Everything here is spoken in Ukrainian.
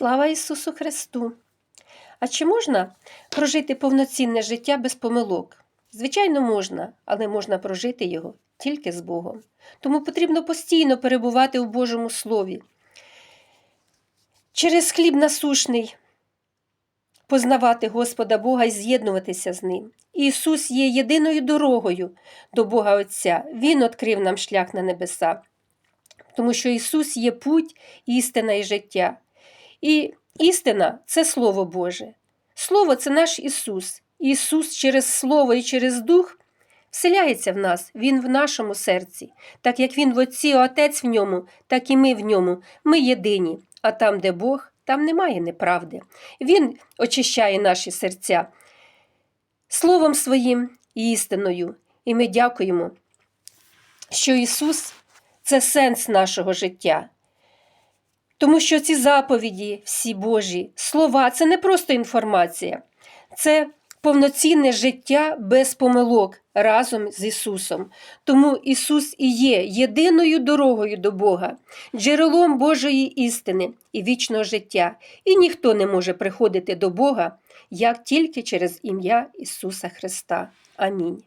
Слава Ісусу Христу! А чи можна прожити повноцінне життя без помилок? Звичайно, можна, але можна прожити його тільки з Богом. Тому потрібно постійно перебувати у Божому Слові. Через хліб насушний познавати Господа Бога і з'єднуватися з Ним. Ісус є єдиною дорогою до Бога Отця. Він відкрив нам шлях на небеса, тому що Ісус є путь, істина і життя. І істина це Слово Боже. Слово це наш Ісус. Ісус через Слово і через Дух вселяється в нас, Він в нашому серці. Так як Він в Отці, Отець в ньому, так і ми в ньому. Ми єдині. А там, де Бог, там немає неправди. Він очищає наші серця Словом Своїм і істиною. І ми дякуємо, що Ісус це сенс нашого життя. Тому що ці заповіді, всі Божі, слова це не просто інформація, це повноцінне життя без помилок разом з Ісусом. Тому Ісус і є єдиною дорогою до Бога, джерелом Божої істини і вічного життя, і ніхто не може приходити до Бога, як тільки через ім'я Ісуса Христа. Амінь.